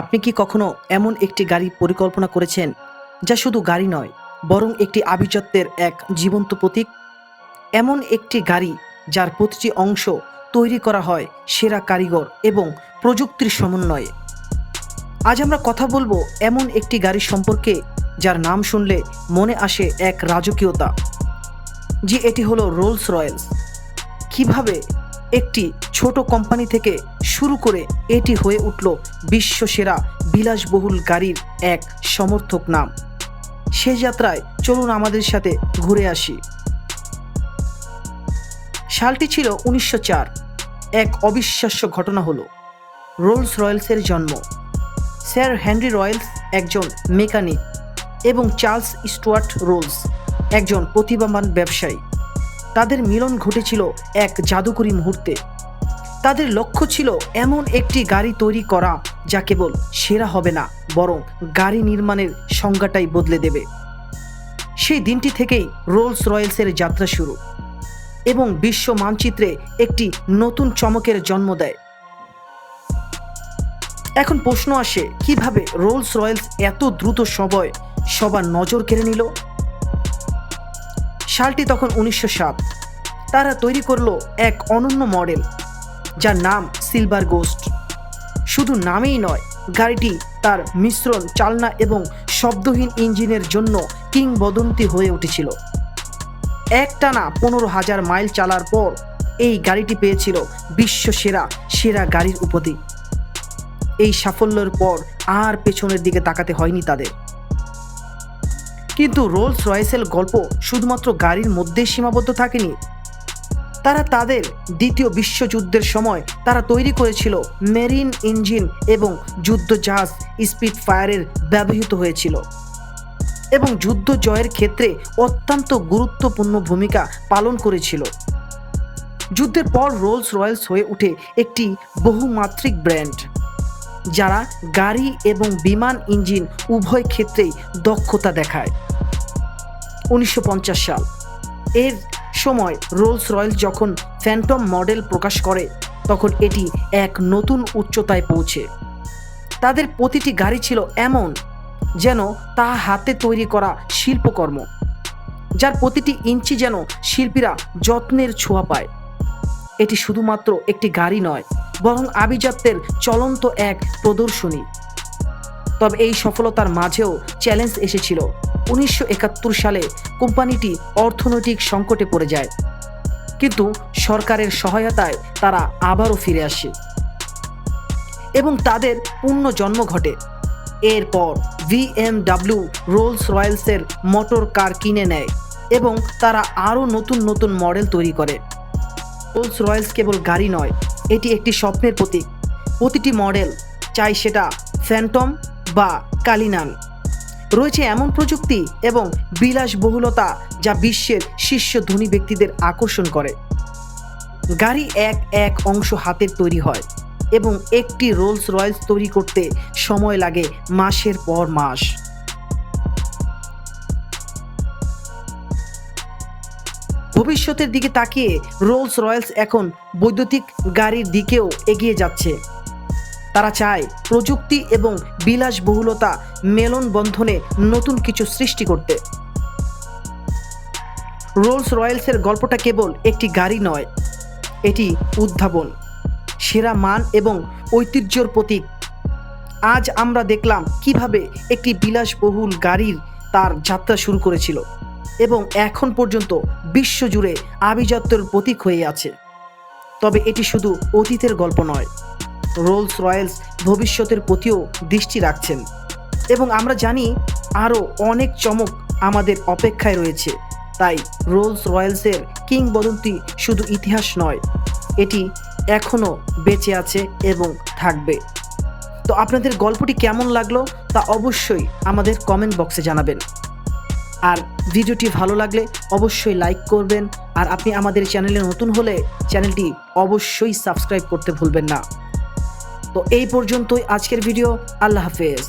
আপনি কি কখনো এমন একটি গাড়ি পরিকল্পনা করেছেন যা শুধু গাড়ি নয়, বরং একটি আভিজাত্যের এক জীবন্ত প্রতীক? এমন একটি গাড়ি যার প্রতিটি অংশ তৈরি করা হয় সেরা কারিগর এবং প্রযুক্তির সমন্বয়ে। আজ আমরা কথা বলব এমন একটি গাড়ি সম্পর্কে যার নাম শুনলে মনে আসে এক রাজকীয়তা, যে এটি হলো রোলস রয়েলস কীভাবে একটি ছোট কোম্পানি থেকে শুরু করে এটি হয়ে উঠল বিশ্বসেরা বিলাসবহুল গাড়ির এক সমর্থক নাম। সে যাত্রায় চলুন আমাদের সাথে ঘুরে আসি। সালটি ছিল উনিশশো এক অবিশ্বাস্য ঘটনা হলো, রোলস রয়েলসের জন্ম। স্যার হেনরি রয়েলস একজন মেকানিক এবং চার্লস স্টুয়ার্ট রোলস একজন প্রতিভাবান ব্যবসায়ী। তাদের মিলন ঘটেছিল এক জাদুকরী মুহূর্তে। তাদের লক্ষ্য ছিল এমন একটি গাড়ি তৈরি করা যা কেবল সেরা হবে না, বরং গাড়ি নির্মাণের সংজ্ঞাটাই বদলে দেবে। সেই দিনটি থেকেই রোলস রয়েলসের যাত্রা শুরু এবং বিশ্ব মানচিত্রে একটি নতুন চমকের জন্ম দেয়। এখন প্রশ্ন আসে, কীভাবে রোলস রয়েলস এত দ্রুত সময় সবার নজর কেড়ে নিল? সালটি তখন উনিশশো সাত। তারা তৈরি করল এক অনন্য মডেল, যার নাম সিলভার গোস্ট শুধু নামেই নয়, গাড়িটি তার মিশ্রণ, চালনা এবং শব্দহীন ইঞ্জিনের জন্য কিংবদন্তি হয়ে উঠেছিল। একটানা পনেরো হাজার মাইল চালার পর এই গাড়িটি পেয়েছিল বিশ্ব সেরা সেরা গাড়ির উপাধি এই সাফল্যের পর আর পেছনের দিকে তাকাতে হয়নি তাদের। কিন্তু রোলস রয়েসের গল্প শুধুমাত্র গাড়ির মধ্যেই সীমাবদ্ধ থাকেনি। তারা তাদের দ্বিতীয় বিশ্বযুদ্ধের সময় তারা তৈরি করেছিল মেরিন ইঞ্জিন এবং যুদ্ধজাহাজ স্পিড ফায়ারের ব্যবহৃত হয়েছিল। এবং যুদ্ধ জয়ের ক্ষেত্রে অত্যন্ত গুরুত্বপূর্ণ ভূমিকা পালন করেছিল। যুদ্ধের পর রোলস রয়েলস হয়ে উঠে একটি বহুমাত্রিক ব্র্যান্ড। যারা গাড়ি এবং বিমান ইঞ্জিন উভয় ক্ষেত্রেই দক্ষতা দেখায়। উনিশশো পঞ্চাশ সাল। এর সময় রোলস রয়েল যখন ফ্যান্টম মডেল প্রকাশ করে, তখন এটি এক নতুন উচ্চতায় পৌঁছে। তাদের প্রতিটি গাড়ি ছিল এমন যেন তা হাতে তৈরি করা শিল্পকর্ম, যার প্রতিটি ইঞ্চি যেন শিল্পীরা যত্নের ছোঁয়া পায়। এটি শুধুমাত্র একটি গাড়ি নয় বরং আভিজাত্যের চলন্ত এক প্রদর্শনী। তবে এই সফলতার মাঝেও চ্যালেঞ্জ এসেছিল। উনিশশো সালে কোম্পানিটি অর্থনৈতিক সংকটে পড়ে যায়। কিন্তু সরকারের সহায়তায় তারা আবারও ফিরে আসে। এবং তাদের পূর্ণ জন্ম ঘটে। এরপর ভিএমডাব্লিউ রোলস রয়েলসের মোটর কার কিনে নেয় এবং তারা আরও নতুন নতুন মডেল তৈরি করে। রোলস রয়েলস কেবল গাড়ি নয় এটি একটি স্বপ্নের প্রতীক। প্রতিটি মডেল চাই সেটা ফ্যান্টম বা কালিনান রয়েছে এমন প্রযুক্তি এবং বিলাসবহুলতা যা বিশ্বের শীর্ষ ধনী ব্যক্তিদের আকর্ষণ করে। গাড়ি এক এক অংশ হাতের তৈরি হয় এবং একটি রোলস রয়েলস তৈরি করতে সময় লাগে মাসের পর মাস। ভবিষ্যতের দিকে তাকিয়ে রোলস রয়েলস এখন বৈদ্যুতিক গাড়ির দিকেও এগিয়ে যাচ্ছে। তারা চায় প্রযুক্তি এবং বিলাসবহুলতা মেলন বন্ধনে নতুন কিছু সৃষ্টি করতে। রোলস রয়েলসের গল্পটা কেবল একটি গাড়ি নয়, এটি উদ্ভাবন, সেরা মান এবং ঐতিহ্যর প্রতীক। আজ আমরা দেখলাম কীভাবে একটি বিলাসবহুল গাড়ির তার যাত্রা শুরু করেছিল। এবং এখন পর্যন্ত বিশ্বজুড়ে আভিজাত্যের প্রতীক হয়ে আছে। তবে এটি শুধু অতীতের গল্প নয়, রোলস রয়েলস ভবিষ্যতের প্রতিও দৃষ্টি রাখছেন। এবং আমরা জানি আরও অনেক চমক আমাদের অপেক্ষায় রয়েছে। তাই রোলস রয়েলসের কিংবদন্তি শুধু ইতিহাস নয়, এটি এখনও বেঁচে আছে এবং থাকবে। তো আপনাদের গল্পটি কেমন লাগল তা অবশ্যই আমাদের কমেন্ট বক্সে জানাবেন। আর ভিডিওটি ভালো লাগলে অবশ্যই লাইক করবেন আর আপনি আমাদের চ্যানেলে নতুন হলে চ্যানেলটি অবশ্যই সাবস্ক্রাইব করতে ভুলবেন না। তো এই পর্যন্তই আজকের ভিডিও। আল্লাহ হাফেজ।